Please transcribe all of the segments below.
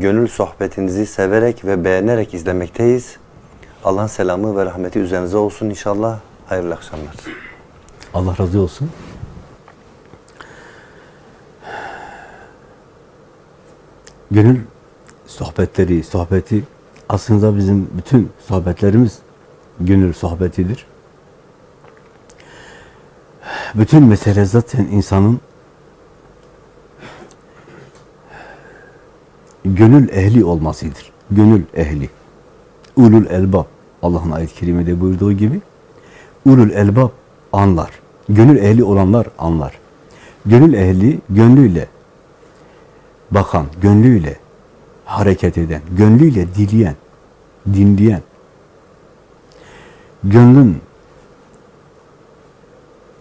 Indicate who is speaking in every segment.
Speaker 1: gönül sohbetinizi severek ve beğenerek izlemekteyiz. Allah'ın selamı ve rahmeti üzerinize olsun inşallah. Hayırlı akşamlar.
Speaker 2: Allah razı olsun. Gönül sohbetleri, sohbeti aslında bizim bütün sohbetlerimiz gönül sohbetidir. Bütün mesele zaten insanın gönül ehli olmasıdır. Gönül ehli. Ulul elbab. Allah'ın ayet-i kerimede buyurduğu gibi ulul elbab anlar. Gönül ehli olanlar anlar. Gönül ehli gönlüyle bakan, gönlüyle hareket eden, gönlüyle dileyen, dinleyen, gönlün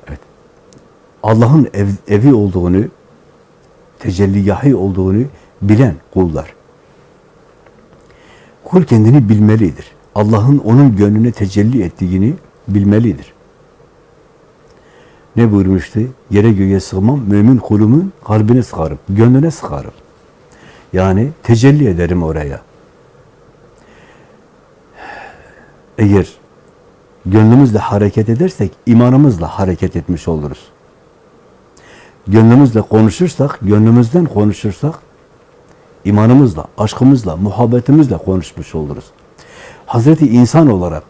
Speaker 2: evet, Allah'ın ev, evi olduğunu, tecelligahi olduğunu bilen kullar. Kul kendini bilmelidir. Allah'ın onun gönlüne tecelli ettiğini bilmelidir. Ne buyurmuştu? Yere göğe sığmam, mümin kulumun kalbine sıkarım, gönlüne sıkarım. Yani tecelli ederim oraya. Eğer gönlümüzle hareket edersek, imanımızla hareket etmiş oluruz. Gönlümüzle konuşursak, gönlümüzden konuşursak, imanımızla, aşkımızla, muhabbetimizle konuşmuş oluruz. Hazreti insan olarak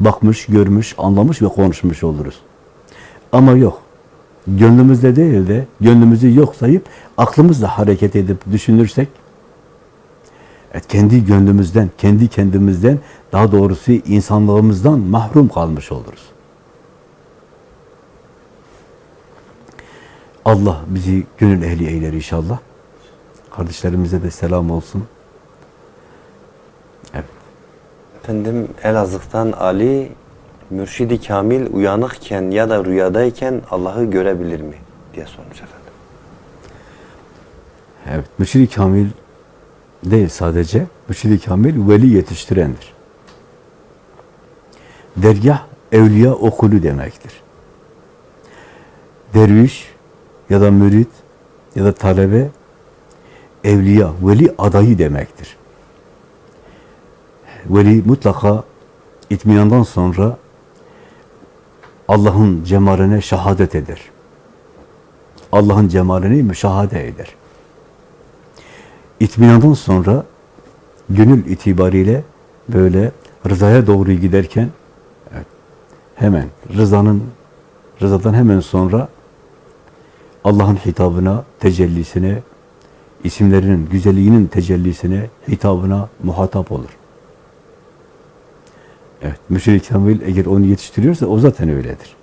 Speaker 2: bakmış, görmüş, anlamış ve konuşmuş oluruz. Ama yok. Gönlümüzde değil de gönlümüzü yok sayıp aklımızla hareket edip düşünürsek evet, kendi gönlümüzden, kendi kendimizden daha doğrusu insanlığımızdan mahrum kalmış oluruz. Allah bizi gönül ehli eyler inşallah. Kardeşlerimize de selam olsun. Evet.
Speaker 1: Efendim Elazığ'dan Ali, Mürşidi Kamil uyanıkken ya da rüyadayken Allah'ı görebilir mi? diye sormuş efendim.
Speaker 2: Evet, mürşid kamil değil sadece. mürşid kamil veli yetiştirendir. Dergah, evliya okulu demektir. Derviş ya da mürit ya da talebe evliya, veli adayı demektir. Veli mutlaka itminandan sonra Allah'ın cemaline şehadet eder. Allah'ın cemalini müşahede eder. İtminandan sonra gönül itibariyle böyle rızaya doğru giderken evet, hemen rızanın rızadan hemen sonra Allah'ın hitabına, tecellisine, isimlerinin güzelliğinin tecellisine, hitabına muhatap olur. Evet, müşrik kamil eğer onu yetiştiriyorsa o zaten öyledir.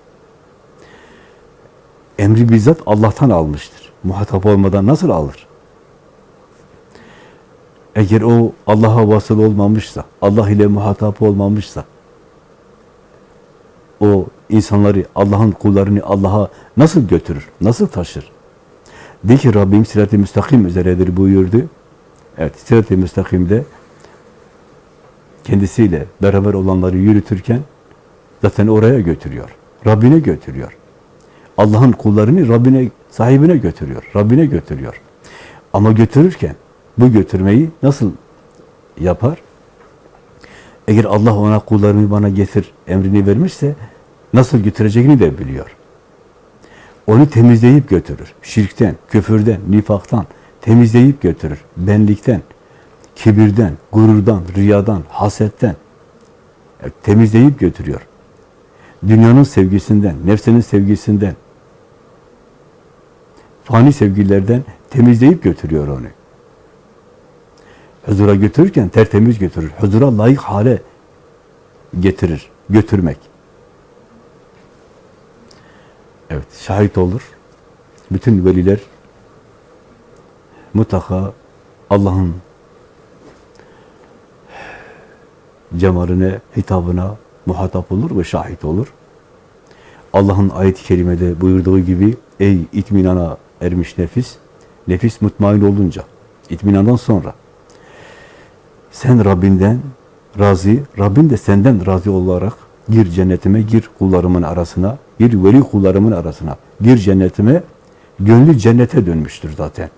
Speaker 2: Emri bizzat Allah'tan almıştır. Muhatap olmadan nasıl alır? Eğer o Allah'a vasıl olmamışsa, Allah ile muhatap olmamışsa, o insanları, Allah'ın kullarını Allah'a nasıl götürür, nasıl taşır? De ki Rabbim sirat-i müstakim üzeredir buyurdu. Evet, sirat-i müstakimde kendisiyle beraber olanları yürütürken zaten oraya götürüyor. Rabbine götürüyor. Allah'ın kullarını Rabbine, sahibine götürüyor. Rabbine götürüyor. Ama götürürken bu götürmeyi nasıl yapar? Eğer Allah ona kullarını bana getir emrini vermişse nasıl götüreceğini de biliyor. Onu temizleyip götürür. Şirkten, küfürden, nifaktan temizleyip götürür. Benlikten, kibirden, gururdan, riyadan, hasetten evet, temizleyip götürüyor. Dünyanın sevgisinden, nefsinin sevgisinden, fani sevgilerden temizleyip götürüyor onu. Huzura götürürken tertemiz götürür. Huzura layık hale getirir, götürmek. Evet, şahit olur. Bütün veliler mutlaka Allah'ın cemaline, hitabına muhatap olur ve şahit olur. Allah'ın ayet-i kerimede buyurduğu gibi ey itminana ermiş nefis, nefis mutmain olunca, itminandan sonra sen Rabbinden razı, Rabbin de senden razı olarak gir cennetime, gir kullarımın arasına, gir veli kullarımın arasına, gir cennetime, gönlü cennete dönmüştür zaten.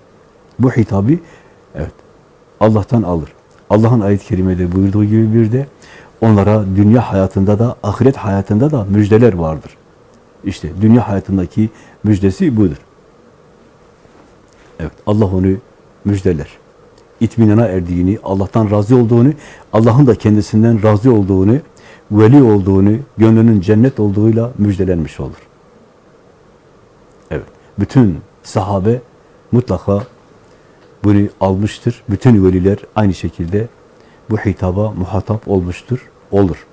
Speaker 2: Bu hitabı evet Allah'tan alır. Allah'ın ayet-i kerimede buyurduğu gibi bir de onlara dünya hayatında da ahiret hayatında da müjdeler vardır. İşte dünya hayatındaki müjdesi budur. Evet, Allah onu müjdeler. İtminana erdiğini, Allah'tan razı olduğunu, Allah'ın da kendisinden razı olduğunu, veli olduğunu, gönlünün cennet olduğuyla müjdelenmiş olur. Evet, bütün sahabe mutlaka bunu almıştır. Bütün veliler aynı şekilde bu hitaba muhatap olmuştur, olur.